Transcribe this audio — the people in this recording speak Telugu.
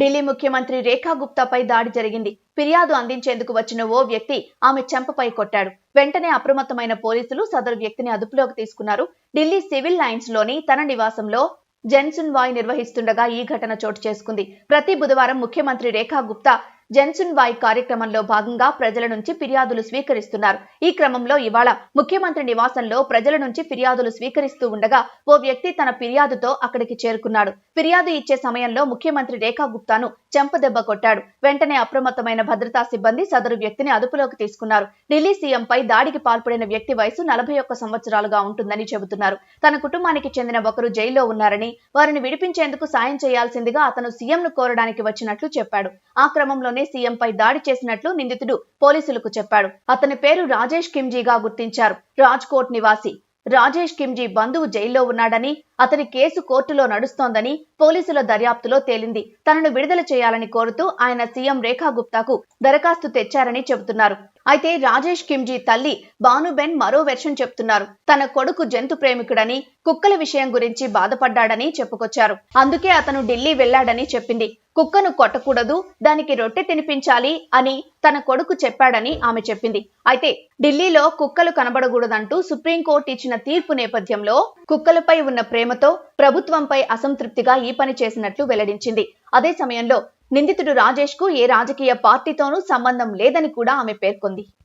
ఢిల్లీ ముఖ్యమంత్రి రేఖా గుప్తాపై దాడి జరిగింది. ఫిర్యాదు అందించేందుకు వచ్చిన ఓ వ్యక్తి ఆమె చెంపపై కొట్టాడు. వెంటనే అప్రమత్తమైన పోలీసులు సదరు వ్యక్తిని అదుపులోకి తీసుకున్నారు. ఢిల్లీ సివిల్ లైన్స్లోని తన నివాసంలో జెన్సున్ వాయ్ నిర్వహిస్తుండగా ఈ ఘటన చోటు చేసుకుంది. ప్రతి బుధవారం ముఖ్యమంత్రి రేఖా గుప్తా జన్సున్ వాయ్ కార్యక్రమంలో భాగంగా ప్రజల నుంచి ఫిర్యాదులు స్వీకరిస్తున్నారు. ఈ క్రమంలో ఇవాళ ముఖ్యమంత్రి నివాసంలో ప్రజల నుంచి ఫిర్యాదులు స్వీకరిస్తూ ఉండగా ఓ వ్యక్తి తన ఫిర్యాదుతో అక్కడికి చేరుకున్నాడు. ఫిర్యాదు ఇచ్చే సమయంలో ముఖ్యమంత్రి రేఖా గుప్తాను చెంపదెబ్బ కొట్టాడు. వెంటనే అప్రమత్తమైన భద్రతా సిబ్బంది సదరు వ్యక్తిని అదుపులోకి తీసుకున్నారు. ఢిల్లీ సీఎంపై దాడికి పాల్పడిన వ్యక్తి వయసు నలభై ఒక్క సంవత్సరాలుగా ఉంటుందని చెబుతున్నారు. తన కుటుంబానికి చెందిన ఒకరు జైల్లో ఉన్నారని వారిని విడిపించేందుకు సాయం చేయాల్సిందిగా అతను సీఎంను కోరడానికి వచ్చినట్లు చెప్పాడు. ఆ క్రమంలోనే సీఎంపై దాడి చేసినట్లు నిందితుడు పోలీసులకు చెప్పాడు. అతని పేరు రాజేష్ కిమ్జీగా గుర్తించారు. రాజ్కోట్ నివాసి. రాజేష్ కిమ్జీ బంధువు జైల్లో ఉన్నాడని అతని కేసు కోర్టులో నడుస్తోందని పోలీసుల దర్యాప్తులో తేలింది. తనను విడుదల చేయాలని కోరుతూ ఆయన సీఎం రేఖా గుప్తాకు దరఖాస్తు తెచ్చారని చెబుతున్నారు. అయితే రాజేష్ కిమ్జీ తల్లి బానుబెన్ మరో వెర్షన్ చెప్తున్నారు. తన కొడుకు జంతు ప్రేమికుడని కుక్కల విషయం గురించి బాధపడ్డాడని చెప్పుకొచ్చారు. అందుకే అతను ఢిల్లీ వెళ్ళాడని చెప్పింది. కుక్కను కొట్టకూడదు దానికి రొట్టె తినిపించాలి అని తన కొడుకు చెప్పాడని ఆమె చెప్పింది. అయితే ఢిల్లీలో కుక్కలు కనబడకూడదంటూ సుప్రీంకోర్టు ఇచ్చిన తీర్పు నేపథ్యంలో కుక్కలపై ఉన్న ప్రేమతో ప్రభుత్వంపై అసంతృప్తిగా ఈ పని చేసినట్లు వెల్లడించింది. అదే సమయంలో నిందితుడు రాజేష్కు ఏ రాజకీయ పార్టీతోనూ సంబంధం లేదని కూడా ఆమె పేర్కొంది.